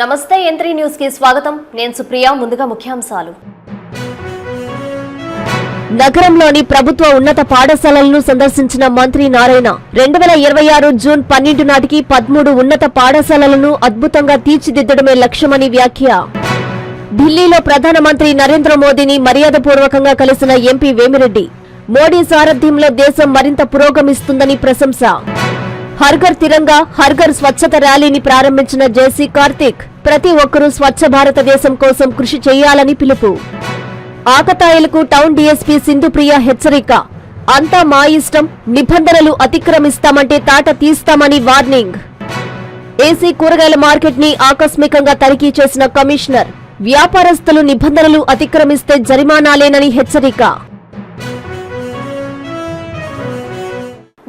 నమస్తే ఎంత్రీ న్యూస్కి స్వాగతం. నేను సుప్రియ ముందుగా ముఖ్యాంశాలు. నగరంలోని ప్రభుత్వ ఉన్నత పాఠశాలలను సందర్శించిన మంత్రి నారాయణ రెండు వేల ఇరవై ఆరు జూన్ పన్నెండు నాటికి పదమూడు ఉన్నత పాఠశాలలను అద్భుతంగా తీర్చిదిద్దడమే లక్ష్యమని వ్యాఖ్య. ఢిల్లీలో ప్రధానమంత్రి నరేంద్ర మోదీని మర్యాదపూర్వకంగా కలిసిన ఎంపీ వేమిరెడ్డి. మోడీ సారథ్యంలో దేశం మరింత పురోగమిస్తుందని ప్రశంస. హర్ఘర్ తిరంగా హర్ఘర్ స్వచ్ఛత ర్యాలీని ప్రారంభించిన జేసీ కార్తిక్ ప్రతి ఒక్కరూ స్వచ్ఛ భారతదేశం కోసం కృషి చేయాలని పిలుపు. ఆకతాయిలకు టౌన్ డీఎస్పీ సింధుప్రియ హెచ్చరిక అంతా మా ఇష్టం నిబంధనలు అతిక్రమిస్తామంటే తాట తీస్తామని వార్నింగ్. ఏసీ కూరగాయల మార్కెట్ని ఆకస్మికంగా తనిఖీ చేసిన కమిషనర్ వ్యాపారస్తులు నిబంధనలు అతిక్రమిస్తే జరిమానాలేనని హెచ్చరిక.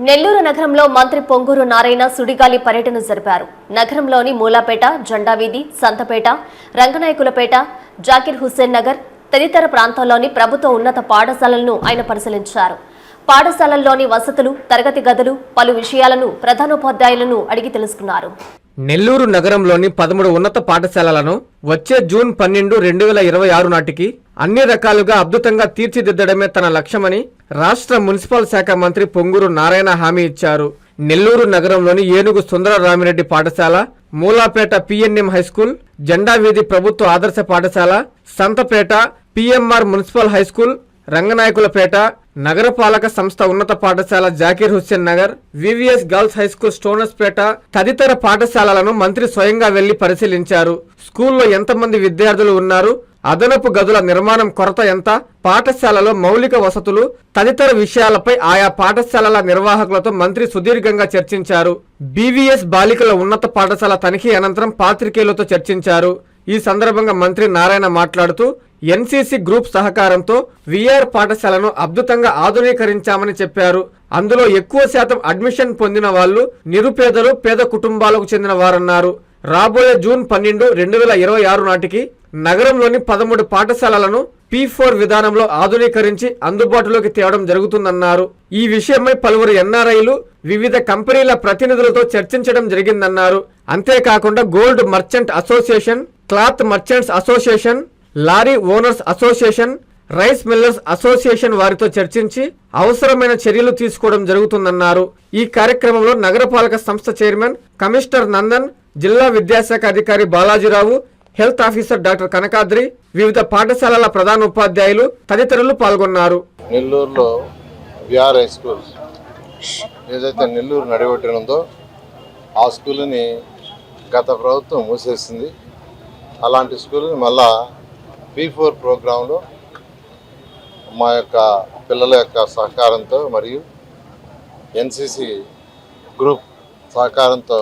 నెల్లూరు నగరంలో మంత్రి పొంగూరు నారాయణ సుడిగాలి పర్యటన జరిపారు. నగరంలోని మూలాపేట జెండావీధి సంతపేట రంగనాయకులపేట జాకిర్ హుస్సేన్ నగర్ తదితర ప్రాంతాల్లోని ప్రభుత్వ ఉన్నత పాఠశాలలను ఆయన పరిశీలించారు. పాఠశాలల్లోని వసతులు తరగతి గదులు పలు విషయాలను ప్రధానోపాధ్యాయులను అడిగి తెలుసుకున్నారు. నెల్లూరు నగరంలోని పదమూడు ఉన్నత పాఠశాలలను వచ్చే జూన్ పన్నెండు రెండు వేల ఇరవై ఆరు నాటికి అన్ని రకాలుగా అద్భుతంగా తీర్చిదిద్దడమే తన లక్ష్యమని రాష్ట్ర మున్సిపల్ శాఖ మంత్రి పొంగూరు నారాయణ హామీ ఇచ్చారు. నెల్లూరు నగరంలోని ఏనుగు సుందర రామిరెడ్డి పాఠశాల మూలాపేట పిఎన్ఎం హైస్కూల్ జెండా వీధి ప్రభుత్వ ఆదర్శ పాఠశాల Santhapeta PMR municipal high school Ranganayakulapeta నగరపాలక సంస్థ ఉన్నత పాఠశాల Zakir Hussain Nagar VVS girls high school Stonehousepet తదితర పాఠశాలలను మంత్రి స్వయంగా వెళ్ళి పరిశీలించారు. స్కూల్లో ఎంతమంది విద్యార్థులు ఉన్నారు? అదనపు గదుల నిర్మాణం కొరత ఎంత? పాఠశాలలో మౌలిక వసతులు తదితర విషయాలపై ఆయా పాఠశాలల నిర్వాహకులతో మంత్రి సుదీర్ఘంగా చర్చించారు. బీవీఎస్ బాలికల ఉన్నత పాఠశాల తనిఖీ అనంతరం పాత్రికేయులతో చర్చించారు. ఈ సందర్భంగా మంత్రి నారాయణ మాట్లాడుతూ ఎన్సీసీ గ్రూప్ సహకారంతో విఆర్ పాఠశాలను అద్భుతంగా ఆధునీకరించామని చెప్పారు. అందులో ఎక్కువ శాతం అడ్మిషన్ పొందిన వాళ్ళు నిరుపేదలు పేద కుటుంబాలకు చెందిన వారన్నారు. రాబోయే జూన్ పన్నెండు రెండు వేల ఇరవై ఆరు నాటికి నగరంలోని పదమూడు పాఠశాలలను పీ ఫోర్ విధానంలో ఆధునీకరించి అందుబాటులోకి తేవడం జరుగుతుందన్నారు. ఈ విషయమై పలువురు ఎన్ఆర్ఐలు వివిధ కంపెనీల ప్రతినిధులతో చర్చించడం జరిగిందన్నారు. అంతేకాకుండా gold merchant association cloth merchants association lorry owners association rice millers association వారితో చర్చించి అవసరమైన చర్యలు తీసుకోవడం జరుగుతుందన్నారు. ఈ కార్యక్రమంలో నగరపాలక సంస్థ చైర్మన్ కమిషనర్ నందన్ జిల్లా విద్యాశాఖ అధికారి Balajirao health officer doctor Kanakadri వివిధ పాఠశాలల ప్రధాన ఉపాధ్యాయులు తదితరులు పాల్గొన్నారు. నెల్లూరులో విఆర్ హై స్కూల్ ఏదైతే నెల్లూరు నడిబొట్టిన ఆ స్కూల్ని గత ప్రభుత్వం మూసేసింది. అలాంటి స్కూల్ని మళ్ళా పీ ఫోర్ ప్రోగ్రాంలో మా యొక్క పిల్లల యొక్క సహకారంతో మరియు ఎన్సిసి గ్రూప్ సహకారంతో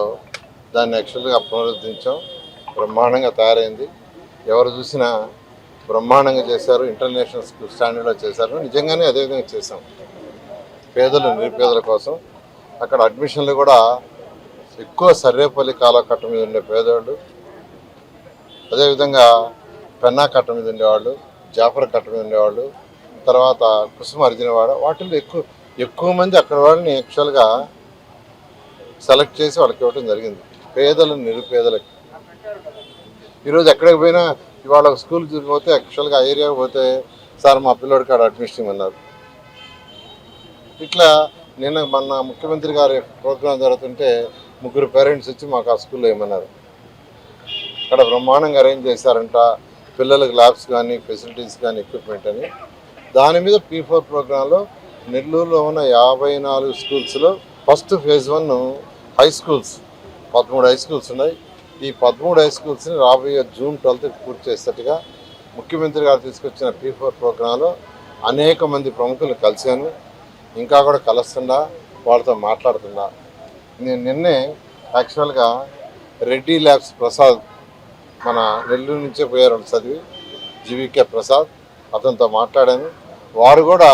దాన్ని యాక్చువల్గా పునరుద్ధరించాం. బ్రహ్మాండంగా తయారైంది. ఎవరు చూసినా బ్రహ్మాండంగా చేశారు ఇంటర్నేషనల్ స్టాండర్డ్లో చేశారు. నిజంగానే అదేవిధంగా చేశాం. పేదలు నిరుపేదల కోసం. అక్కడ అడ్మిషన్లు కూడా ఎక్కువ సర్వేపల్లి కాలకట్ట మీద ఉండే పేదవాళ్ళు అదేవిధంగా పెన్నా కట్ట మీద ఉండేవాళ్ళు జాఫర్ కట్ట మీద ఉండేవాళ్ళు తర్వాత కుసుమ అర్జునవాడ వాటిల్లో ఎక్కువ ఎక్కువ మంది అక్కడ వాళ్ళని యాక్చువల్గా సెలెక్ట్ చేసి వాళ్ళకి ఇవ్వడం జరిగింది. పేదలు నిరుపేదలకి. ఈరోజు ఎక్కడికి పోయినా ఇవాళ ఒక స్కూల్కి పోతే యాక్చువల్గా ఆ పోతే సార్ మా పిల్లోడికి ఆడ అడ్మిషన్ ఉన్నారు ఇట్లా నిన్న మొన్న ముఖ్యమంత్రి గారి ప్రోగ్రాం జరుగుతుంటే ముగ్గురు పేరెంట్స్ వచ్చి మాకు ఆ స్కూల్లో ఏమన్నారు అక్కడ బ్రహ్మాండంగా అరేంజ్ చేశారంట. పిల్లలకు ల్యాబ్స్ కానీ ఫెసిలిటీస్ కానీ ఎక్విప్మెంట్ అని. దాని మీద పీ ఫోర్ ప్రోగ్రాంలో నెల్లూరులో ఉన్న యాభై నాలుగు స్కూల్స్లో first phase one high schools పదమూడు హై స్కూల్స్ ఉన్నాయి. ఈ పదమూడు హై స్కూల్స్ని రాబోయే జూన్ ట్వెల్త్ పూర్తి చేసేట్టుగా ముఖ్యమంత్రి గారు తీసుకొచ్చిన పీ ఫోర్ ప్రోగ్రాంలో అనేక మంది ప్రముఖులు కలిశాను. ఇంకా కూడా కలుస్తుండా వాళ్ళతో మాట్లాడుతుండా నేను నిన్నే యాక్చువల్గా రెడ్డి ల్యాబ్స్ ప్రసాద్ మన నెల్లూరు నుంచే పోయారు చదివి జీవికే ప్రసాద్ అతనితో మాట్లాడాను. వారు కూడా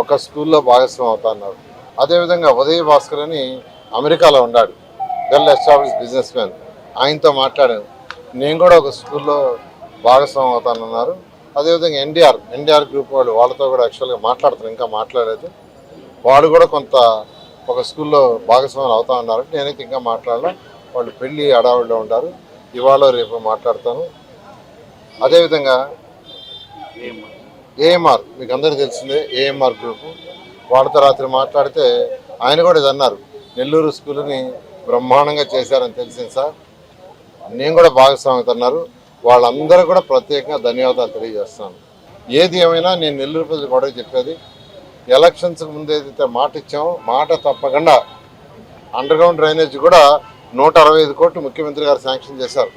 ఒక స్కూల్లో భాగస్వామి అవుతున్నారు అదేవిధంగా ఉదయ భాస్కర్ అని అమెరికాలో ఉన్నాడు. Well establish business man. ఆయనతో మాట్లాడాను. నేను కూడా ఒక స్కూల్లో భాగస్వామి అవుతానన్నారు. అదేవిధంగా ఎన్డీఆర్ ఎన్డీఆర్ గ్రూప్ వాళ్ళు వాళ్ళతో కూడా యాక్చువల్గా మాట్లాడుతున్నారు ఇంకా మాట్లాడలేదు. వాళ్ళు కూడా కొంత ఒక స్కూల్లో భాగస్వాములు అవుతా ఉన్నారు. నేనైతే ఇంకా మాట్లాడలే. వాళ్ళు పెళ్ళి అడావుల్లో ఉంటారు. ఇవాళ రేపు మాట్లాడతాను. అదేవిధంగా ఏఎంఆర్ మీకు అందరికీ తెలిసిందే ఏఎంఆర్ గ్రూపు. వాళ్ళతో రాత్రి మాట్లాడితే ఆయన కూడా ఇది అన్నారు. నెల్లూరు స్కూల్ని బ్రహ్మాండంగా చేశారని తెలిసింది సార్. నేను కూడా భాగస్వామితున్నారు వాళ్ళందరూ కూడా ప్రత్యేకంగా ధన్యవాదాలు తెలియజేస్తాను ఏది ఏమైనా నేను నెల్లూరు ప్రజలు కూడా చెప్పేది. ఎలక్షన్స్ ముందు ఏదైతే మాట ఇచ్చామో మాట తప్పకుండా అండర్గ్రౌండ్ డ్రైనేజ్ కూడా నూట అరవై ఐదు కోట్లు ముఖ్యమంత్రి గారు శాంక్షన్ చేశారు.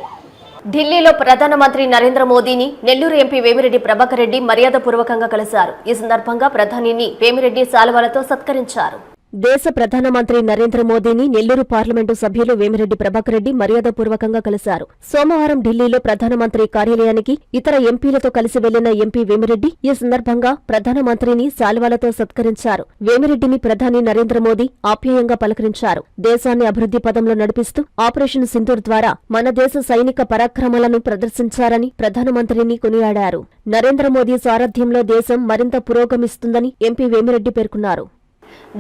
ఢిల్లీలో ప్రధానమంత్రి నరేంద్ర మోదీని నెల్లూరు ఎంపీ వేమిరెడ్డి ప్రభాకర్ రెడ్డి మర్యాదపూర్వకంగా కలిశారు. ఈ సందర్భంగా ప్రధానిని వేమిరెడ్డి శాలువాలతో సత్కరించారు. దేశ ప్రధానమంత్రి నరేంద్ర మోదీని నెల్లూరు పార్లమెంటు సభ్యులు వేమిరెడ్డి ప్రభాకర్ రెడ్డి మర్యాదపూర్వకంగా కలిశారు. సోమవారం ఢిల్లీలో ప్రధానమంత్రి కార్యాలయానికి ఇతర ఎంపీలతో కలిసి వెళ్ళిన ఎంపీ వేమిరెడ్డి ఈ సందర్భంగా ప్రధానమంత్రిని శాలువాలతో సత్కరించారు. వేమిరెడ్డిని ప్రధాని నరేంద్ర మోదీ ఆప్యాయంగా పలకరించారు. దేశాన్ని అభివృద్ధి పదంలో నడిపిస్తూ ఆపరేషన్ సింధూర్ ద్వారా మన దేశ సైనిక పరాక్రమాలను ప్రదర్శించారని ప్రధానమంత్రిని కొనియాడారు. నరేంద్ర మోదీ సారథ్యంలో దేశం మరింత పురోగమిస్తుందని ఎంపీ వేమిరెడ్డి పేర్కొన్నారు.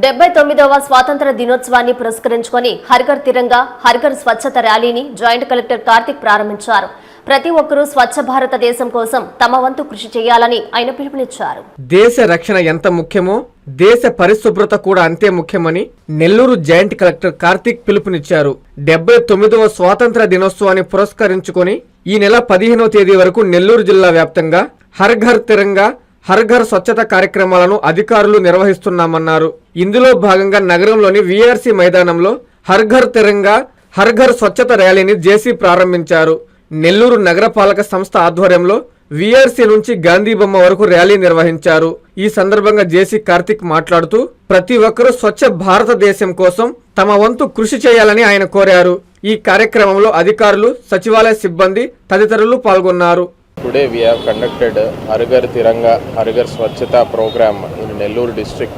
డెబ్బై తొమ్మిదవ స్వాతంత్ర దినోత్సవాన్ని పురస్కరించుకొని హర్ఘర్ తిరంగా హర్ఘర్ స్వచ్ఛత ర్యాలీని జాయింట్ కలెక్టర్ కార్తిక్ ప్రారంభించారు. ప్రతి ఒక్కరూ స్వచ్ఛ భారతదేశం కోసం తమ వంతు కృషి చేయాలని ఆయన పిలుపునిచ్చారు. దేశ రక్షణ ఎంత ముఖ్యమో దేశ పరిశుభ్రత కూడా అంతే ముఖ్యమని నెల్లూరు జాయింట్ కలెక్టర్ కార్తిక్ పిలుపునిచ్చారు. డెబ్బై తొమ్మిదవ స్వాతంత్ర దినోత్సవాన్ని పురస్కరించుకొని ఈ నెల పదిహేనవ తేదీ వరకు నెల్లూరు జిల్లా వ్యాప్తంగా హర్ఘర్ తిరంగా హర్ఘర్ స్వచ్ఛత కార్యక్రమాలను అధికారులు నిర్వహిస్తున్నామన్నారు. ఇందులో భాగంగా నగరంలోని వీఆర్సీ మైదానంలో హర్ఘర్ తెరంగా తిరంగా స్వచ్ఛత ర్యాలీని జేసీ ప్రారంభించారు. నెల్లూరు నగరపాలక సంస్థ ఆధ్వర్యంలో వీఆర్సీ నుంచి గాంధీ బొమ్మ వరకు ర్యాలీ నిర్వహించారు. ఈ సందర్భంగా జేసీ కార్తిక్ మాట్లాడుతూ ప్రతి ఒక్కరూ స్వచ్ఛ భారతదేశం కోసం తమ వంతు కృషి చేయాలని ఆయన కోరారు. ఈ కార్యక్రమంలో అధికారులు సచివాలయ సిబ్బంది తదితరులు పాల్గొన్నారు. Today we have conducted Harghar Tiranga Harghar Swachhata program in Nellore district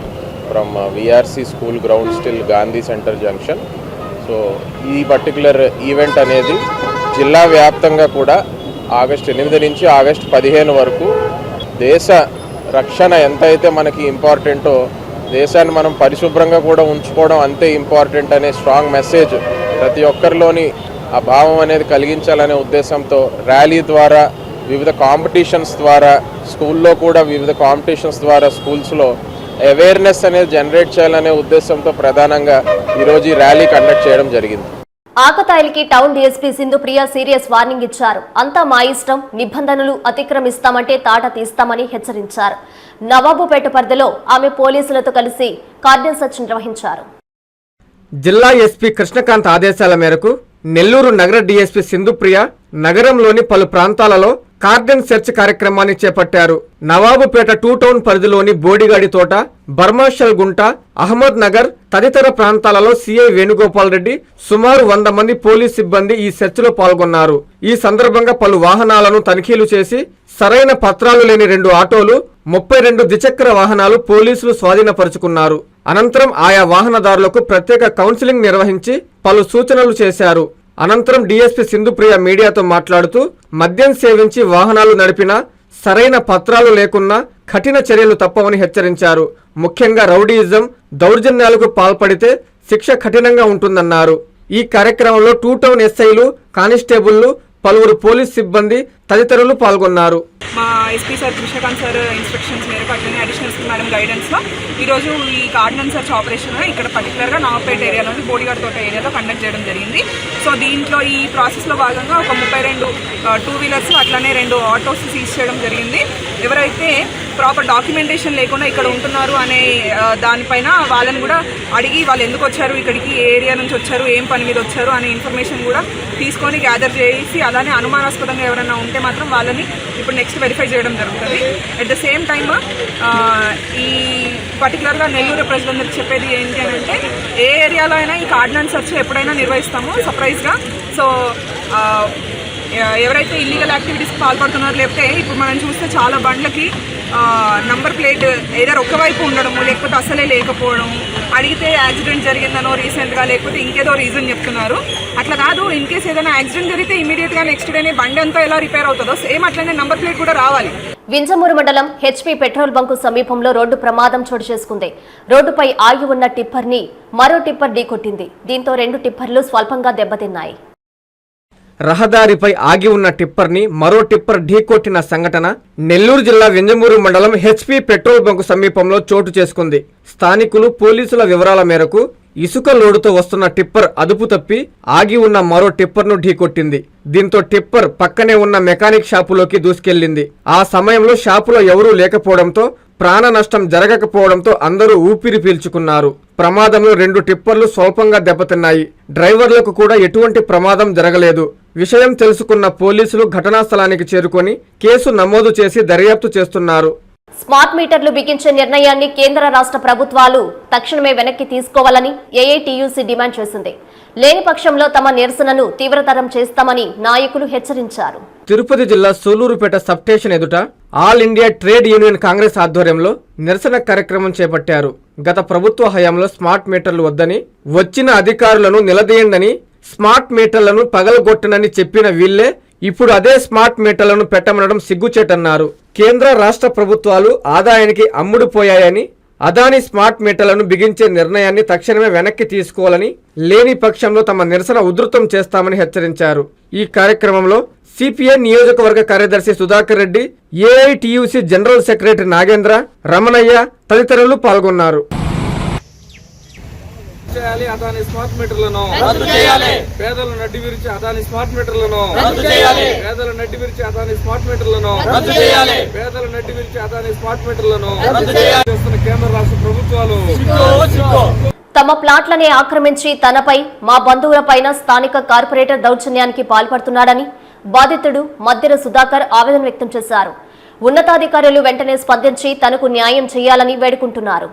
from uh, VRC school grounds till Gandhi Center junction. So ఈ పర్టికులర్ ఈవెంట్ అనేది జిల్లా వ్యాప్తంగా కూడా ఆగస్టు ఎనిమిది నుంచి ఆగస్టు పదిహేను వరకు దేశ రక్షణ ఎంతైతే మనకి ఇంపార్టెంటో దేశాన్ని మనం పరిశుభ్రంగా కూడా ఉంచుకోవడం అంతే ఇంపార్టెంట్ అనే స్ట్రాంగ్ మెసేజ్ ప్రతి ఒక్కరిలోని ఆ భావం అనేది కలిగించాలనే ఉద్దేశంతో ర్యాలీ ద్వారా వివిధ కాంపిటీషన్స్ ద్వారా స్కూల్లో కూడా వివిధ కాంపిటీషన్స్ ద్వారా స్కూల్స్లో అవేర్నెస్ అనేది జనరేట్ చేయాలనే ఉద్దేశంతో ప్రధానంగా ఈరోజు ఈ ర్యాలీ కండక్ట్ చేయడం జరిగింది. ఆకతాయిలకి town DSP Sindhu Priya serious warning ఇచ్చారు. అంతా మా ఇష్టం నిబంధనలు అతిక్రమిస్తామంటే తాట తీస్తామని హెచ్చరించారు. నవాబుపేట పరిధిలో ఆమె పోలీసులతో కలిసి కార్డన్ సర్చ్ నిర్వహించారు. జిల్లా ఎస్పీ కృష్ణకాంత్ ఆదేశాల మేరకు నెల్లూరు నగర డీఎస్పీ సింధుప్రియ నగరంలోని పలు ప్రాంతాలలో కార్డెన్ సెర్చ్ కార్యక్రమాన్ని చేపట్టారు. నవాబుపేట టూ టౌన్ పరిధిలోని బోడిగాడి తోట బర్మాషల్ గుంట అహ్మద్ నగర్ తదితర ప్రాంతాలలో సీఐ వేణుగోపాల్ రెడ్డి సుమారు వంద మంది పోలీస్ సిబ్బంది ఈ సెర్చ్లో పాల్గొన్నారు. ఈ సందర్భంగా పలు వాహనాలను తనిఖీలు చేసి సరైన పత్రాలు లేని రెండు ఆటోలు ముప్పై రెండు ద్విచక్ర వాహనాలు పోలీసులు స్వాధీనపరుచుకున్నారు. అనంతరం ఆయా వాహనదారులకు ప్రత్యేక కౌన్సిలింగ్ నిర్వహించి పలు సూచనలు చేశారు. అనంతరం డీఎస్పీ సింధుప్రియ మీడియాతో మాట్లాడుతూ మద్యం సేవించి వాహనాలు నడిపినా సరైన పత్రాలు లేకున్నా కఠిన చర్యలు తప్పవని హెచ్చరించారు. ముఖ్యంగా రౌడీయిజం దౌర్జన్యాలకు పాల్పడితే శిక్ష కఠినంగా ఉంటుందన్నారు. ఈ కార్యక్రమంలో టూ టౌన్ ఎస్ఐలు కానిస్టేబుళ్ళు పలువురు పోలీస్ సిబ్బంది తదితరులు పాల్గొన్నారు. మా SP sir Krishnakanth sir instructions మేరకు అట్లనే అడిషనల్ మేడం గైడెన్స్లో ఈరోజు ఈ గార్డెన్ సర్చ్ ఆపరేషన్ ఇక్కడ పర్టికులర్గా నాగపేట ఏరియాలోని బోడిగాడ్ తోట ఏరియాలో కండక్ట్ చేయడం జరిగింది. సో దీంట్లో ఈ ప్రాసెస్లో భాగంగా ఒక ముప్పై రెండు టూ వీలర్స్ అట్లనే రెండు ఆటోస్ సీజ్ చేయడం జరిగింది. ఎవరైతే ప్రాపర్ డాక్యుమెంటేషన్ లేకుండా ఇక్కడ ఉంటున్నారు అనే దానిపైన వాళ్ళని కూడా అడిగి వాళ్ళు ఎందుకు వచ్చారు ఇక్కడికి ఏ ఏరియా నుంచి వచ్చారు ఏం పని మీద వచ్చారు అనే ఇన్ఫర్మేషన్ కూడా తీసుకొని గ్యాదర్ చేసి అలానే అనుమానాస్పదంగా ఎవరైనా ఉంటే మాత్రం వాళ్ళని ఇప్పుడు నెక్స్ట్ వెరిఫై చేయడం జరుగుతుంది. అట్ ద సేమ్ టైమ్ ఈ పర్టికులర్గా నెల్లూరు ప్రజలందరికీ చెప్పేది ఏంటి అని అంటే ఏ ఏరియాలో అయినా ఈ కార్డినెన్స్ సెర్చ్ ఎప్పుడైనా నిర్వహిస్తామో సర్ప్రైజ్గా సో ఎవరైతే ఇల్లీగల్ యాక్టివిటీస్కి పాల్పడుతున్నారో లేకపోతే ఇప్పుడు మనం చూస్తే చాలా బండ్లకి నంబర్ ప్లేట్ ఏదైనా ఒకవైపు ఉండడము లేకపోతే అసలే లేకపోవడం అడిగితే యాక్సిడెంట్ జరిగిందనో రీసెంట్గా లేకపోతే ఇంకేదో రీజన్ చెప్తున్నారు. అట్లా కాదు ఇన్ కేస్ ఏదైనా యాక్సిడెంట్ జరిగితే ఇమీడియట్గా నెక్స్ట్ డేనే బండి అంతా ఎలా రిపేర్ అవుతుందో సేమ్ అట్లనే నంబర్ ప్లేట్ కూడా రావాలి. వింజమూరు మండలం హెచ్పీ పెట్రోల్ బంకు సమీపంలో రోడ్డు ప్రమాదం చోటు చేసుకుంది. రోడ్డుపై ఆగి ఉన్న టిప్పర్ని మరో టిప్పర్ ఢీకొట్టింది. దీంతో రెండు టిప్పర్లు స్వల్పంగా దెబ్బతిన్నాయి. రహదారిపై ఆగి ఉన్న టిప్పర్ని మరో టిప్పర్ ఢీకొట్టిన సంఘటన నెల్లూరు జిల్లా వెంజమూరు మండలం హెచ్పి పెట్రోల్ బంకు సమీపంలో చోటు చేసుకుంది. స్థానికులు పోలీసుల వివరాల మేరకు ఇసుక లోడుతో వస్తున్న టిప్పర్ అదుపు తప్పి ఆగి ఉన్న మరో టిప్పర్ను ఢీకొట్టింది. దీంతో టిప్పర్ పక్కనే ఉన్న మెకానిక్ షాపులోకి దూసుకెళ్ళింది ఆ సమయంలో షాపులో ఎవరూ లేకపోవడంతో ప్రాణ నష్టం జరగకపోవడంతో అందరూ ఊపిరి పీల్చుకున్నారు. ప్రమాదంలో రెండు టిప్పర్లు స్వల్పంగా దెబ్బతిన్నాయి. డ్రైవర్లకు కూడా ఎటువంటి ప్రమాదం జరగలేదు. విషయం తెలుసుకున్న పోలీసులు ఘటనా స్థలానికి చేరుకొని కేసు నమోదు చేసి దర్యాప్తు చేస్తున్నారు. స్మార్ట్ మీటర్లు బిగించే నిర్ణయాన్ని కేంద్ర రాష్ట్ర ప్రభుత్వాలు తక్షణమే వెనక్కి తీసుకోవాలని ఏఐటియుసి డిమాండ్ చేసింది. లేని పక్షంలో తమ నిరసనను తీవ్రతరం చేస్తామని నాయకులు హెచ్చరించారు. తిరుపతి జిల్లా సూలూరుపేట సబ్ స్టేషన్ ఎదుట all India trade union congress ఆధ్వర్యంలో నిరసన కార్యక్రమం చేపట్టారు. గత ప్రభుత్వ హయాంలో స్మార్ట్ మీటర్లు వద్దని వచ్చిన అధికారులను నిలదీయండని స్మార్ట్ మీటర్లను పగలగొట్టనని చెప్పిన వీళ్ళే ఇప్పుడు అదే స్మార్ట్ మీటర్లను పెట్టమనడం సిగ్గుచేటన్నారు. కేంద్ర రాష్ట్ర ప్రభుత్వాలు ఆదాయానికి అమ్ముడుపోయాయని అదాని స్మార్ట్ మీటర్లను బిగించే నిర్ణయాన్ని తక్షణమే వెనక్కి తీసుకోవాలని లేని పక్షంలో తమ నిరసన ఉధృతం చేస్తామని హెచ్చరించారు. ఈ కార్యక్రమంలో సిపిఐ నియోజకవర్గ కార్యదర్శి Sudhakar Reddy AITUC general secretary Nagendra Ramanayya తదితరులు పాల్గొన్నారు. చేయాలి అదాని స్మార్ట్ మీటర్లను. రద్దు చేయాలి. పేదల నడ్డి విరిచి అదాని స్మార్ట్ మీటర్లను. రద్దు చేయాలి. పేదల నడ్డి విరిచి అదాని స్మార్ట్ మీటర్లను. రద్దు చేయాలి. పేదల నడ్డి విరిచి అదాని స్మార్ట్ మీటర్లను. రద్దు చేయాలి. చేస్తున్న కేంద్ర రాష్ట్ర ప్రభుత్వాలు. తమ ప్లాట్లనే ఆక్రమించి తనపై మా బంధువులపైన స్థానిక కార్పొరేటర్ దౌర్జన్యానికి పాల్పడుతున్నాడని బాధితుడు మద్దెర సుధాకర్ ఆవేదన వ్యక్తం చేశారు. ఉన్నతాధికారులు వెంటనే స్పందించి తనకు న్యాయం చేయాలని వేడుకుంటున్నారు.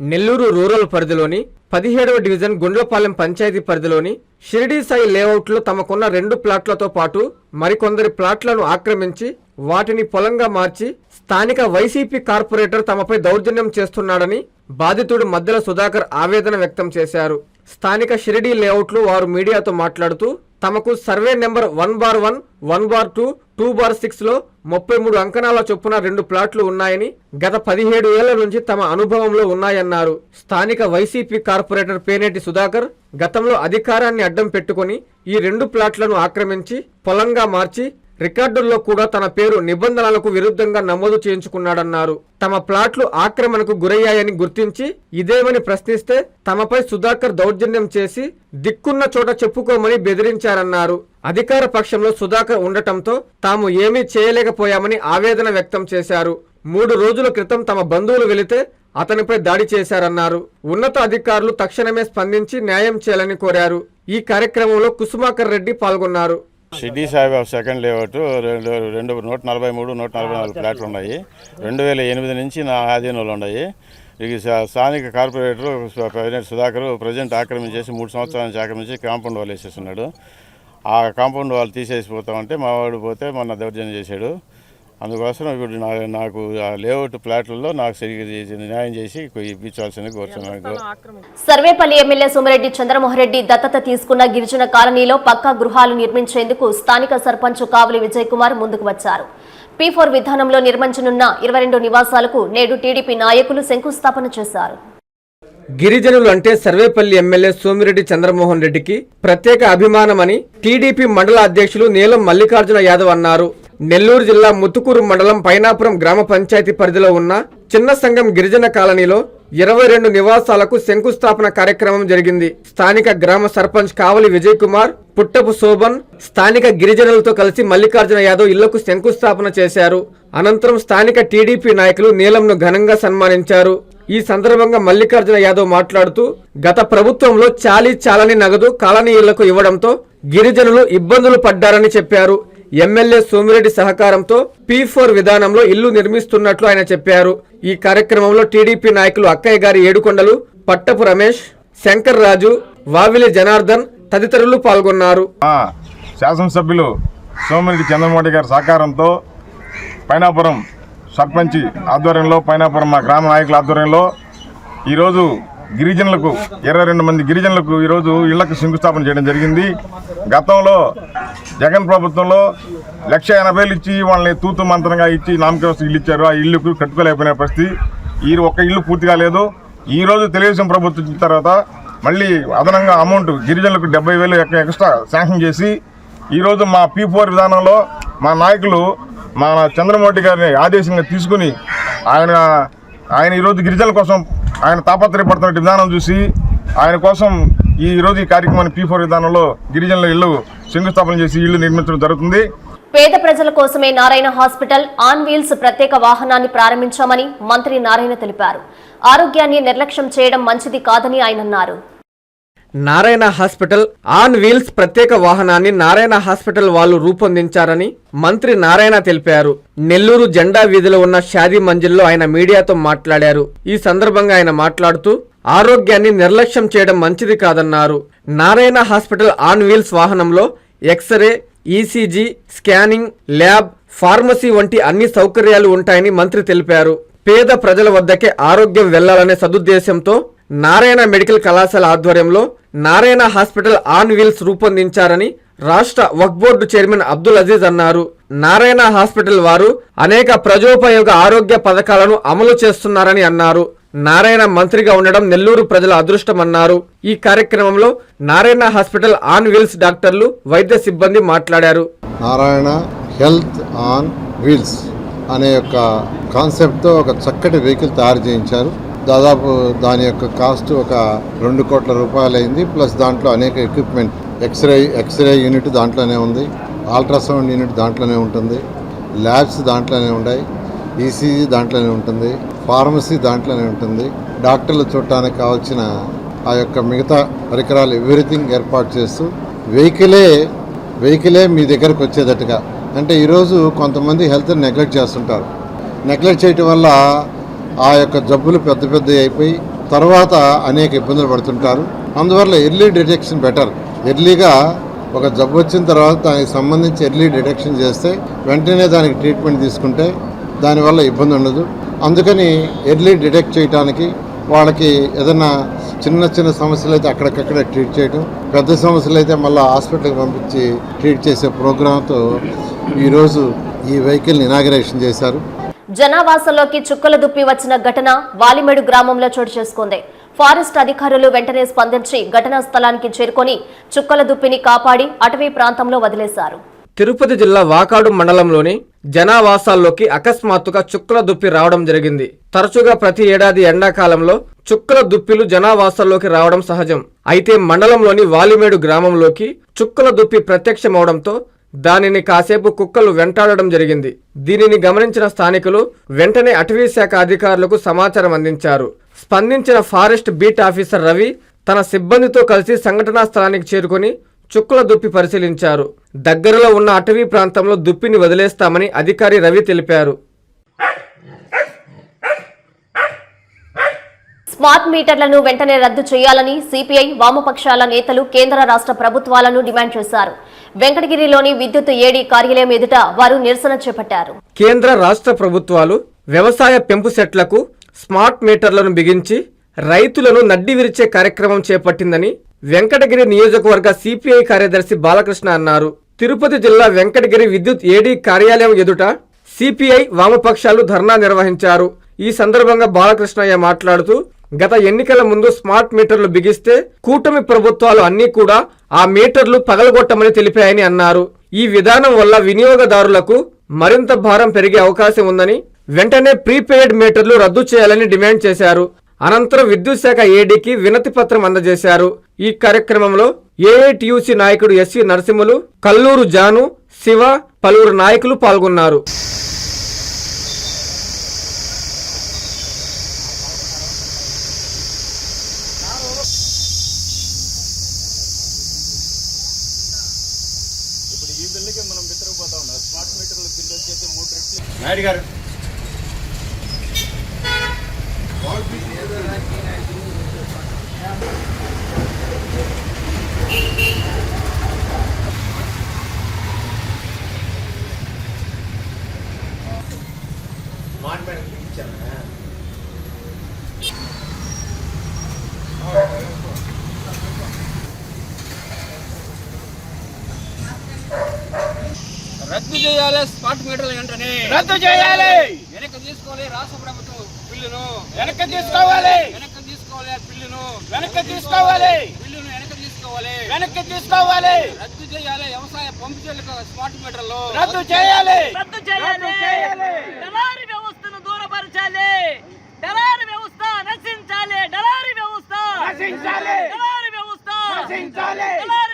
నెల్లూరు రూరల్ పరిధిలోని పదిహేడవ డివిజన్ గుండ్లపాలెం పంచాయతీ పరిధిలోని షిరిడీ సాయి లేఅవుట్లో తమకున్న రెండు ప్లాట్లతో పాటు మరికొందరి ప్లాట్లను ఆక్రమించి వాటిని పొలంగా మార్చి స్థానిక వైసీపీ కార్పొరేటర్ తమపై దౌర్జన్యం చేస్తున్నాడని బాధితుడు మద్దెల సుధాకర్ ఆవేదన వ్యక్తం చేశారు. స్థానిక షిరిడీ లేఅవుట్లో వారు మీడియాతో మాట్లాడుతూ తమకు survey number one bar one one bar two two bar సిక్స్లో ముప్పై మూడు అంకణాల చొప్పున రెండు ప్లాట్లు ఉన్నాయని గత పదిహేడు ఏళ్ళ నుంచి తమ అనుభవంలో ఉన్నాయన్నారు. స్థానిక వైసీపీ కార్పొరేటర్ పేనేటి సుధాకర్ గతంలో అధికారాన్ని అడ్డం పెట్టుకొని ఈ రెండు ప్లాట్లను ఆక్రమించి పొలంగా మార్చి రికార్డుల్లో కూడా తన పేరు నిబంధనలకు విరుద్ధంగా నమోదు చేయించుకున్నాడన్నారు. తమ ప్లాట్లు ఆక్రమణకు గురయ్యాయని గుర్తించి ఇదేమని ప్రశ్నిస్తే తమపై సుధాకర్ దౌర్జన్యం చేసి దిక్కున్న చోట చెప్పుకోమని బెదిరించారన్నారు. అధికార పక్షంలో సుధాకర్ ఉండటంతో తాము ఏమీ చేయలేకపోయామని ఆవేదన వ్యక్తం చేశారు. మూడు రోజుల క్రితం తమ బంధువులు వెళితే అతనిపై దాడి చేశారన్నారు. ఉన్నత అధికారులు తక్షణమే స్పందించి న్యాయం చేయాలని కోరారు. ఈ కార్యక్రమంలో కుసుమాకర్ రెడ్డి పాల్గొన్నారు. షిడ్డీ సాయిబాబు సెకండ్ లేఅవుట్ రెండు రెండు నూట నలభై మూడు నూట నలభై నాలుగు ప్లాట్లు ఉన్నాయి. రెండు వేల ఎనిమిది నుంచి నా ఆధీనంలో ఉన్నాయి. స- స్థానిక కార్పొరేటర్ ప్రెసిడెంట్ సుధాకర్ ప్రజెంట్ ఆక్రమించేసి మూడు సంవత్సరాల నుంచి ఆక్రమించి కాంపౌండ్ వాళ్ళు వేసేస్తున్నాడు. ఆ కాంపౌండ్ వాళ్ళు తీసేసిపోతామంటే మా వాడు పోతే మొన్న దౌర్జన్యం చేశాడు. అందుకోసం ఇప్పుడు నా నాకు ఆ లేఅవుట్ ప్లాట్లలో నాకు సరిగ్గా చేసి- న్యాయం చేసి ఇప్పించాల్సింది కోరుతున్నాను సర్వేపల్లి ఎమ్మెల్యే సోమిరెడ్డి చంద్రమోహన్ రెడ్డి దత్తత తీసుకున్న గిరిజన కాలనీలో పక్కా గృహాలు నిర్మించేందుకు స్థానిక సర్పంచ్ కావలి విజయ్ కుమార్ ముందుకు వచ్చారు. పీ ఫోర్ విధానంలో నిర్మించనున్న ఇరవై రెండు నివాసాలకు నేడు టీడీపీ నాయకులు శంకుస్థాపన చేశారు. గిరిజనులు అంటే సర్వేపల్లి ఎమ్మెల్యే సోమిరెడ్డి చంద్రమోహన్ రెడ్డికి ప్రత్యేక అభిమానమని టీడీపీ మండల అధ్యక్షులు నీలం మల్లికార్జున యాదవ్ అన్నారు. నెల్లూరు జిల్లా ముత్తుకూరు మండలం పైనాపురం గ్రామ పంచాయతీ పరిధిలో ఉన్న చిన్న సంఘం గిరిజన కాలనీలో ఇరవై రెండు నివాసాలకు శంకుస్థాపన కార్యక్రమం జరిగింది. స్థానిక గ్రామ సర్పంచ్ కావలి విజయ్ కుమార్ పుట్టపు శోభన్ స్థానిక గిరిజనులతో కలిసి మల్లికార్జున యాదవ్ ఇళ్ళకు శంకుస్థాపన చేశారు. అనంతరం స్థానిక టీడీపీ నాయకులు నీలంను ఘనంగా సన్మానించారు. ఈ సందర్భంగా మల్లికార్జున యాదవ్ మాట్లాడుతూ గత ప్రభుత్వంలో చాలీ చాలని నగదు కాలనీయులకు ఇవ్వడంతో గిరిజనులు ఇబ్బందులు పడ్డారని చెప్పారు. ఎమ్మెల్యే సోమిరెడ్డి సహకారంతో పీ ఫోర్ విధానంలో ఇల్లు నిర్మిస్తున్నట్లు ఆయన చెప్పారు. ఈ కార్యక్రమంలో టీడీపీ నాయకులు అక్కయ్య గారి ఏడుకొండలు పట్టపు రమేష్ శంకర్ రాజు వావిలి జనార్దన్ తదితరులు పాల్గొన్నారు. శాసనసభ్యులు సోమిరెడ్డి చంద్రమౌళి గారి సహకారంతో పైనాపురం సర్పంచి ఆధ్వర్యంలో పైనాపురం మా గ్రామ నాయకుల ఆధ్వర్యంలో ఈరోజు గిరిజనులకు ఇరవై రెండు మంది గిరిజనులకు ఈరోజు ఇళ్ళకు శంకుస్థాపన చేయడం జరిగింది. గతంలో జగన్ ప్రభుత్వంలో లక్ష ఎనభై వేలు ఇచ్చి వాళ్ళని తూతు మంత్రంగా ఇచ్చి నామకేవస్థ ఇల్లు ఇచ్చారు. ఆ ఇల్లుకు కట్టుకోలేకపోయిన పరిస్థితి. ఈ ఒక్క ఇల్లు పూర్తి కాలేదు ఈ రోజు తెలుగుదేశం ప్రభుత్వం ఇచ్చిన తర్వాత మళ్ళీ అదనంగా అమౌంట్ గిరిజనులకు డెబ్బై వేలు ఎక్క- ఎక్స్ట్రా శాంక్షన్ చేసి ఈరోజు మా పీ ఫోర్ విధానంలో మా నాయకులు మా చంద్రమోహన్ గారిని ఆదేశంగా తీసుకుని ఆయన ఆయన ఈరోజు గిరిజనుల కోసం ఆయన తాపత్రయపడుతున్న విధానం చూసి ఆయన కోసం ఈ రోజు ఈ కార్యక్రమాన్ని పీ ఫోర్ విధానంలో గిరిజనుల ఇల్లు శంకుస్థాపన చేసి ఇల్లు నిర్మించడం జరుగుతుంది. పేద ప్రజల కోసమే నారాయణ హాస్పిటల్ ఆన్ వీల్స్ ప్రత్యేక వాహనాన్ని ప్రారంభించామని మంత్రి నారాయణ తెలిపారు. ఆరోగ్యాన్ని నిర్లక్ష్యం చేయడం మంచిది కాదని ఆయన అన్నారు. నారాయణ హాస్పిటల్ ఆన్ వీల్స్ ప్రత్యేక వాహనాన్ని నారాయణ హాస్పిటల్ వాళ్ళు రూపొందించారని మంత్రి నారాయణ తెలిపారు. నెల్లూరు జెండా వీధిలో ఉన్న షాదీ మంజిల్లో ఆయన మీడియాతో మాట్లాడారు. ఈ సందర్భంగా ఆయన మాట్లాడుతూ ఆరోగ్యాన్ని నిర్లక్ష్యం చేయడం మంచిది కాదన్నారు. నారాయణ హాస్పిటల్ ఆన్ వీల్స్ వాహనంలో X-ray ECG scanning lab pharmacy వంటి అన్ని సౌకర్యాలు ఉంటాయని మంత్రి తెలిపారు. పేద ప్రజల వద్దకే ఆరోగ్యం వెళ్ళాలనే సదుద్దేశంతో నారాయణ మెడికల్ కళాశాల ఆధ్వర్యంలో నారాయణ హాస్పిటల్ ఆన్ వీల్స్ రూపొందించారని రాష్ట్ర వక్ఫ్ బోర్డు చైర్మన్ అబ్దుల్ అజీజ్ అన్నారు. నారాయణ హాస్పిటల్ వారు అనేక ప్రజోపయోగ ఆరోగ్య పథకాలను అమలు చేస్తున్నారని అన్నారు. నారాయణ మంత్రిగా ఉండడం నెల్లూరు ప్రజల అదృష్టమన్నారు. ఈ కార్యక్రమంలో నారాయణ హాస్పిటల్ ఆన్ వీల్స్ డాక్టర్లు వైద్య సిబ్బంది మాట్లాడారు. నారాయణ హెల్త్ ఆన్ వీల్స్ అనే యొక్క కాన్సెప్ట్తో ఒక చక్కటి వెహికల్ తయారు చేయించారు. దాదాపు దాని యొక్క కాస్ట్ ఒక రెండు కోట్ల రూపాయలు అయింది ప్లస్ దాంట్లో అనేక ఎక్విప్మెంట్ ఎక్స్రే ఎక్స్రే యూనిట్ దాంట్లోనే ఉంది అల్ట్రాసౌండ్ యూనిట్ దాంట్లోనే ఉంటుంది ల్యాబ్స్ దాంట్లోనే ఉన్నాయి ఈసీజీ దాంట్లోనే ఉంటుంది ఫార్మసీ దాంట్లోనే ఉంటుంది. డాక్టర్లు చూడటానికి కావాల్సిన ఆ యొక్క మిగతా పరికరాలు ఎవ్రీథింగ్ ఏర్పాటు చేస్తూ వెహికలే వెహికలే మీ దగ్గరకు వచ్చేటట్టుగా. అంటే ఈరోజు కొంతమంది హెల్త్ నెగ్లెక్ట్ చేస్తుంటారు. నెగ్లెక్ట్ చేయటం వల్ల ఆ యొక్క జబ్బులు పెద్ద పెద్ద అయిపోయి తర్వాత అనేక ఇబ్బందులు పడుతుంటారు. అందువల్ల ఎర్లీ డిటెక్షన్ బెటర్ ఎర్లీగా ఒక జబ్బు వచ్చిన తర్వాత దానికి సంబంధించి ఎర్లీ డిటెక్షన్ చేస్తే వెంటనే దానికి ట్రీట్మెంట్ తీసుకుంటే దానివల్ల ఇబ్బంది ఉండదు. అందుకని ఎర్లీ డిటెక్ట్ చేయడానికి వాళ్ళకి ఏదైనా చిన్న చిన్న సమస్యలు అయితే అక్కడికక్కడ ట్రీట్ చేయడం పెద్ద సమస్యలు అయితే మళ్ళీ హాస్పిటల్కి పంపించి ట్రీట్ చేసే ప్రోగ్రాంతో ఈరోజు ఈ వెహికల్ని ఇనాగరేషన్ చేశారు. జనావాసంలోకి చుక్కల దుప్పి వచ్చిన ఘటన వాలిమేడు గ్రామంలో చోటు చేసుకుంది. ఫారెస్ట్ అధికారులు వెంటనే స్పందించి ఘటనా స్థలానికి చేరుకొని చుక్కల దుప్పిని కాపాడి అటవీ ప్రాంతంలో వదిలేశారు. తిరుపతి జిల్లా వాకాడు మండలంలోని జనావాసాల్లోకి అకస్మాత్తుగా చుక్కల దుప్పి రావడం జరిగింది. తరచుగా ప్రతి ఏడాది ఎండాకాలంలో చుక్కల దుప్పిలు జనావాసాల్లోకి రావడం సహజం. అయితే మండలంలోని వాలిమేడు గ్రామంలోకి చుక్కల దుప్పి ప్రత్యక్షమవడంతో దానిని కాసేపు కుక్కలు వెంటాడడం జరిగింది. దీనిని గమనించిన స్థానికులు వెంటనే అటవీ శాఖ అధికారులకు సమాచారం అందించారు. స్పందించిన ఫారెస్ట్ బీట్ ఆఫీసర్ రవి తన సిబ్బందితో కలిసి సంఘటనా స్థలానికి చేరుకొని చుక్కల దుప్పి పరిశీలించారు. దగ్గరలో ఉన్న అటవీ ప్రాంతంలో దుప్పిని వదిలేస్తామని అధికారి రవి తెలిపారు. స్మార్ట్ మీటర్లను వెంటనే రద్దు చేయాలని సిపిఐ వామపక్షాల నేతలు కేంద్ర రాష్ట్ర ప్రభుత్వాలను డిమాండ్ చేశారు. వెంకటగిరిలోని విద్యుత్ ఏడీ కార్యాలయం ఎదుట వారు నిరసన చేపట్టారు. కేంద్ర రాష్ట్ర ప్రభుత్వాలు వ్యవసాయ పెంపు సెట్లకు స్మార్ట్ మీటర్లను బిగించి రైతులను నడ్డి విరిచే కార్యక్రమం చేపట్టిందని వెంకటగిరి నియోజకవర్గ సిపిఐ కార్యదర్శి బాలకృష్ణ అన్నారు. తిరుపతి జిల్లా వెంకటగిరి విద్యుత్ ఏడీ కార్యాలయం ఎదుట సిపిఐ వామపక్షాలు ధర్నా నిర్వహించారు. ఈ సందర్భంగా బాలకృష్ణయ్య మాట్లాడుతూ గత ఎన్నికల ముందు స్మార్ట్ మీటర్లు బిగిస్తే కూటమి ప్రభుత్వాలు అన్నీ కూడా ఆ మీటర్లు పగలగొట్టమని తెలిపాయని అన్నారు. ఈ విధానం వల్ల వినియోగదారులకు మరింత భారం పెరిగే అవకాశం ఉందని వెంటనే ప్రీపెయిడ్ మీటర్లు రద్దు చేయాలని డిమాండ్ చేశారు. అనంతరం విద్యుత్ శాఖ ఏడీకి వినతి పత్రం అందజేశారు. ఈ కార్యక్రమంలో ఏఐటియుసి నాయకుడు ఎస్వి నరసింహులు కల్లూరు జాను శివ పలువురు నాయకులు పాల్గొన్నారు. రద్దు రద్దు చేయాలి. వెనక్కి తీసుకోవాలి రాష్ట్ర ప్రభుత్వం బిల్లును. వెనక్కి తీసుకోవాలి. వెనక్కి తీసుకోవాలి బిల్లును. వెనక్కి తీసుకోవాలి. బిల్లును వెనక్కి తీసుకోవాలి. వెనక్కి తీసుకోవాలి. రద్దు చేయాలి వ్యవసాయ పంపు చెల్లుకు స్మార్ట్ మీటర్లు. రద్దు చేయాలి. రద్దు చేయాలి. దళారీ వ్యవస్థను దూరపరచాలి. దళారీ వ్యవస్థ నశించాలి. దళారీ వ్యవస్థ నశించాలి. దళారీ వ్యవస్థ నశించాలి. దళారీ వ్యవస్థ నశించాలి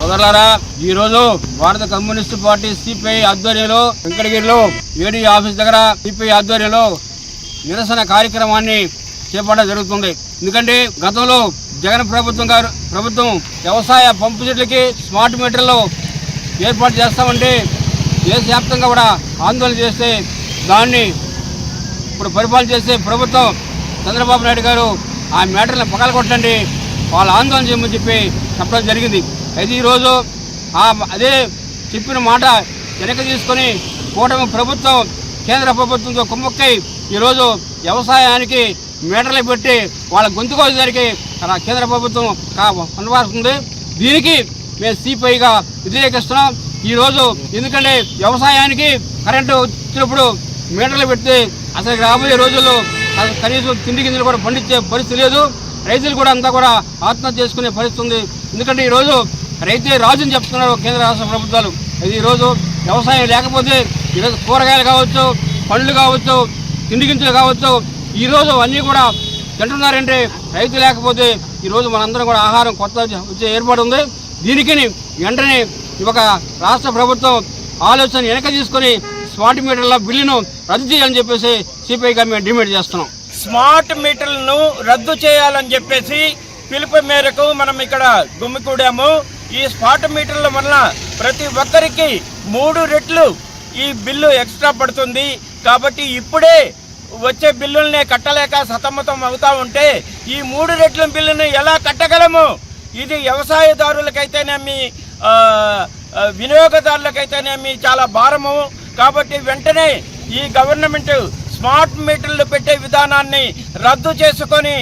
సోదరులారా ఈ రోజు భారత కమ్యూనిస్ట్ పార్టీ సిపిఐ ఆధ్వర్యంలో వెంకటగిరిలో ఏడీ ఆఫీస్ దగ్గర సిపిఐ ఆధ్వర్యంలో నిరసన కార్యక్రమాన్ని చేపట్టడం జరుగుతుంది. ఎందుకంటే గతంలో జగన్ ప్రభుత్వం గారు ప్రభుత్వం వ్యవసాయ పంపు చెట్లకి స్మార్ట్ మీటర్లు ఏర్పాటు చేస్తామంటే దేశవ్యాప్తంగా కూడా ఆందోళన చేస్తే దాన్ని ఇప్పుడు పరిపాలన చేసే ప్రభుత్వం చంద్రబాబు నాయుడు గారు ఆ మేటర్ని పగలగొట్టండి. వాళ్ళు ఆందోళన చేయమని చెప్పి చెప్పడం జరిగింది. అయితే ఈరోజు అదే చెప్పిన మాట వెనక్కి తీసుకొని కూటమి ప్రభుత్వం కేంద్ర ప్రభుత్వంతో కుమ్మక్కై ఈరోజు వ్యవసాయానికి మీటర్లు పెట్టి వాళ్ళ గొంతు కోసేసరికి కేంద్ర ప్రభుత్వం కనబడుతుంది దీనికి మేము సిపిఐగా వ్యతిరేకిస్తున్నాం. ఈరోజు ఎందుకంటే వ్యవసాయానికి కరెంటు వచ్చినప్పుడు మీటర్లు పెడితే అసలు రాబోయే రోజుల్లో కనీసం తిండి గింజలు కూడా పండించే పరిస్థితి లేదు. రైతులు కూడా అంతా కూడా ఆత్మహత్య చేసుకునే పరిస్థితి ఉంది. ఎందుకంటే ఈరోజు రైతే రాజుని చెప్తున్నారు కేంద్ర రాష్ట్ర ప్రభుత్వాలు. ఇది ఈరోజు వ్యవసాయం లేకపోతే ఈరోజు కూరగాయలు కావచ్చు పండ్లు కావచ్చు తిండి గింజలు కావచ్చు ఈరోజు అన్నీ కూడా తింటున్నారంటే రైతు లేకపోతే ఈరోజు మనందరం కూడా ఆహారం కొత్త వచ్చే ఏర్పాటు ఉంది. దీనికి వెంటనే ఒక రాష్ట్ర ప్రభుత్వం ఆలోచన వెనక తీసుకొని స్మార్ట్ మీటర్ల బిల్లును రద్దు చేయాలని చెప్పేసి సిపిఐగా మేము డిమాండ్ చేస్తున్నాం. స్మార్ట్ మీటర్లను రద్దు చేయాలని చెప్పేసి పిలుపు మేరకు మనం ఇక్కడ గుమ్మికూడాము ఈ స్మార్ట్ మీటర్ల వలన ప్రతి ఒక్కరికి మూడు రెట్లు ఈ బిల్లు ఎక్స్ట్రా పడుతుంది. కాబట్టి ఇప్పుడే వచ్చే బిల్లుల్ని కట్టలేక సతమతం అవుతా ఉంటే ఈ మూడు రెట్ల బిల్లును ఎలా కట్టగలము? ఇది వ్యవసాయదారులకైతేనేమి వినియోగదారులకైతేనేమి చాలా భారము. కాబట్టి వెంటనే ఈ గవర్నమెంట్ స్మార్ట్ మీటర్లు పెట్టే విధానాన్ని రద్దు చేసుకొని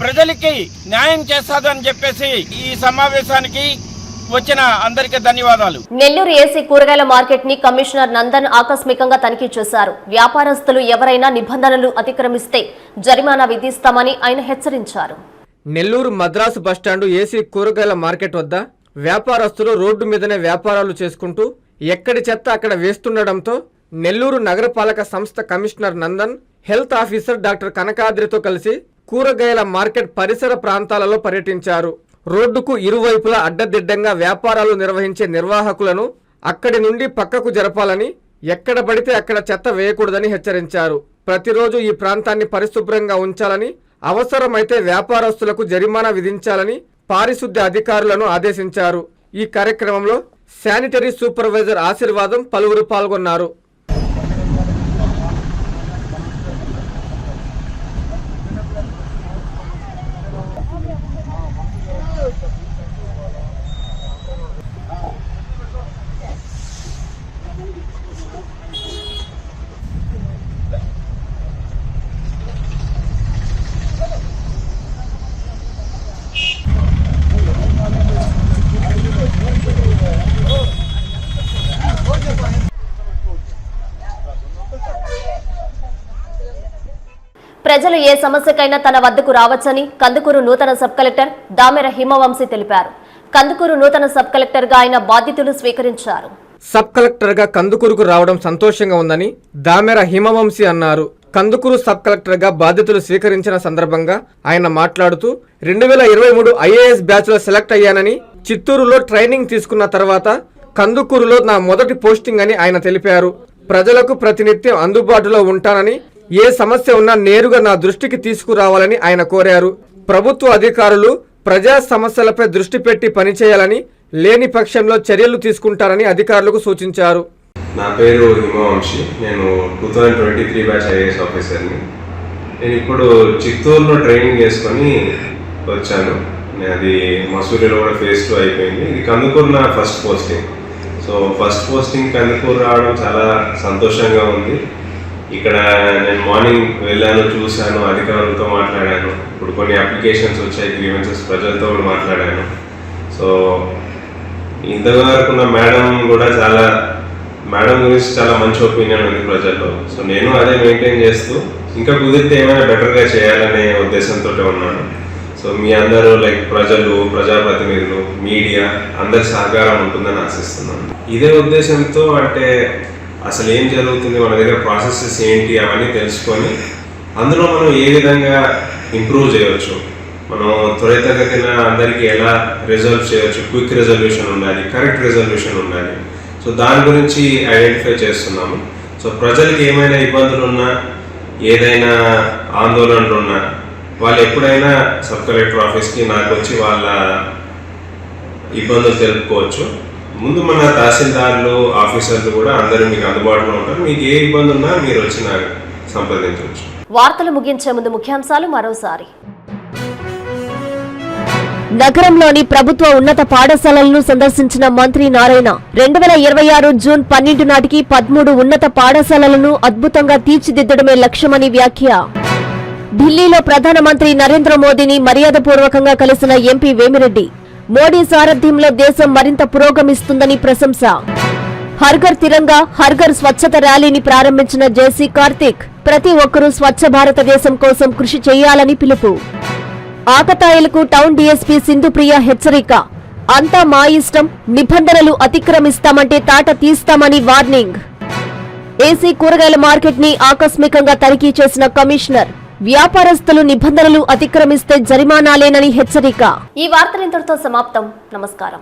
ప్రజలకి న్యాయం చేస్తాదని చెప్పేసి ఈ సమావేశానికి వచ్చిన అందరికీ ధన్యవాదాలు. నెల్లూరు ఏసీ కూరగాయల మార్కెట్ని కమిషనర్ నందన్ ఆకస్మికంగా తనిఖీ చేశారు. వ్యాపారస్తులు ఎవరైనా నిబంధనలు అతిక్రమిస్తే జరిమానా విధిస్తామని ఆయన హెచ్చరించారు. Nellore Madras bus stand AC కూరగాయల మార్కెట్ వద్ద వ్యాపారస్తులు రోడ్డు మీదనే వ్యాపారాలు చేసుకుంటూ ఎక్కడి చెత్త అక్కడ వేస్తుండడంతో నెల్లూరు నగరపాలక సంస్థ commissioner Nandan health officer doctor కనకాద్రితో కలిసి కూరగాయల మార్కెట్ పరిసర ప్రాంతాలలో పర్యటించారు. రోడ్డుకు ఇరువైపులా అడ్డదిడ్డంగా వ్యాపారాలు నిర్వహించే నిర్వాహకులను అక్కడి నుండి పక్కకు జరపాలని ఎక్కడ పడితే అక్కడ చెత్త వేయకూడదని హెచ్చరించారు. ప్రతిరోజు ఈ ప్రాంతాన్ని పరిశుభ్రంగా ఉంచాలని అవసరమైతే వ్యాపారస్తులకు జరిమానా విధించాలని పారిశుద్ధ్య అధికారులను ఆదేశించారు. ఈ కార్యక్రమంలో శానిటరీ సూపర్వైజర్ ఆశీర్వాదం పలువురు పాల్గొన్నారు. ప్రజలు ఏ సమస్యకైనా తన వద్దకు రావచ్చని కందుకూరు నూతన సబ్ కలెక్టర్ దామెర హిమవంశీ తెలిపారు. కందుకూరు నూతన సబ్ కలెక్టర్గా ఆయన బాధ్యతలు స్వీకరించారు. సబ్ కలెక్టర్గా కందుకూరుకు రావడం సంతోషంగా ఉందని దామెర హిమవంశీ అన్నారు. కందుకూరు సబ్ కలెక్టర్గా బాధ్యతలు స్వీకరించిన సందర్భంగా ఆయన మాట్లాడుతూ రెండు వేల ఇరవై మూడు ఐఏఎస్ బ్యాచ్లో సెలెక్ట్ అయ్యానని చిత్తూరులో ట్రైనింగ్ తీసుకున్న తర్వాత కందుకూరులో నా మొదటి పోస్టింగ్ అని ఆయన తెలిపారు. ప్రజలకు ప్రతినిత్యం అందుబాటులో ఉంటానని ఏ సమస్య ఉన్నా నేరుగా నా దృష్టికి తీసుకురావాలని ఆయన కోరారు. ప్రభుత్వ అధికారులు ప్రజా సమస్యలపై దృష్టి పెట్టి పనిచేయాలని లేని పక్షంలో చర్యలు తీసుకుంటారని అధికారులకు సూచించారు. నా పేరు హిమవంశి. నేను two thousand twenty three batch IAS ఆఫీసర్ని. నేను ఇప్పుడు చిత్తూరులో ట్రైనింగ్ చేసుకొని వచ్చాను. అది మసూరిలో కూడా ఫేస్ టూ అయిపోయింది. ఇది కందుకూరు నా first posting. So first posting Kandukuru రావడం చాలా సంతోషంగా ఉంది. ఇక్కడ నేను మార్నింగ్ వెళ్ళాను చూశాను అధికారులతో మాట్లాడాను. ఇప్పుడు కొన్ని అప్లికేషన్స్ వచ్చాయి గ్రీవెన్సెస్ ప్రజలతో కూడా మాట్లాడాను. సో ఇంతవరకు ఉన్న మేడం కూడా చాలా మేడం గురించి చాలా మంచి ఒపీనియన్ ఉంది ప్రజల్లో. సో నేను అదే మెయింటైన్ చేస్తూ ఇంకా కుదిరితే ఏమైనా బెటర్గా చేయాలనే ఉద్దేశంతో ఉన్నాను. సో మీ అందరూ లైక్ ప్రజలు ప్రజాప్రతినిధులు మీడియా అందరి సహకారం ఉంటుందని ఆశిస్తున్నాను. ఇదే ఉద్దేశంతో అంటే అసలు ఏం జరుగుతుంది? మన దగ్గర ప్రాసెసెస్ ఏంటి? అవన్నీ తెలుసుకొని అందులో మనం ఏ విధంగా ఇంప్రూవ్ చేయవచ్చు మనం త్వరితగతిన అందరికీ ఎలా రిజల్వ్ చేయవచ్చు క్విక్ రిజల్యూషన్ ఉండాలి కరెక్ట్ రిజల్యూషన్ ఉండాలి. సో దాని గురించి ఐడెంటిఫై చేస్తున్నాము. సో ప్రజలకి ఏమైనా ఇబ్బందులు ఉన్నా ఏదైనా ఆందోళనలు ఉన్నా వాళ్ళు ఎప్పుడైనా సబ్ కలెక్టర్ ఆఫీస్కి నాకు వచ్చి వాళ్ళ ఇబ్బందులు తెలుపుకోవచ్చు. ముందు మన తహసీల్దార్లు ఆఫీసర్లు కూడా అందరూ మీకు అందుబాటులో ఉంటారు. మీకు ఏ ఇబ్బంది ఉన్నా మీరు వచ్చిన సంప్రదించవచ్చు. వార్తలు ముగించే ముందు ముఖ్యాంశాలు మరోసారి. నగరంలోని ప్రభుత్వ ఉన్నత పాఠశాలలను సందర్శించిన మంత్రి నారాయణ రెండు వేల ఇరవై ఆరు జూన్ పన్నెండు నాటికి పదమూడు ఉన్నత పాఠశాలలను అద్భుతంగా తీర్చిదిద్దడమే లక్ష్యమని వ్యాఖ్య. ఢిల్లీలో ప్రధానమంత్రి నరేంద్ర మోదీని మర్యాదపూర్వకంగా కలిసిన ఎంపీ వేమిరెడ్డి మోడీ సారథ్యంలో దేశం మరింత పురోగమిస్తుందని ప్రశంస. హర్ఘర్ తిరంగా హర్ఘర్ స్వచ్ఛత ర్యాలీని ప్రారంభించిన జేసీ కార్తిక్ ప్రతి ఒక్కరూ స్వచ్ఛ భారతదేశం కోసం కృషి చేయాలని పిలుపు. ఆకతాయిలకు టౌన్ డీఎస్పీ సింధుప్రియ హెచ్చరిక. అంతా మా ఇష్టం నిబంధనలు అతిక్రమిస్తామంటే తాట తీస్తామని వార్నింగ్. ఏసీ కూరగాయల మార్కెట్ని ఆకస్మికంగా తనిఖీ చేసిన కమిషనర్. వ్యాపారస్తులు నిబంధనలు అతిక్రమిస్తే జరిమానాలేనని హెచ్చరిక. ఈ వార్తలు ఇంతటితో సమాప్తం. నమస్కారం.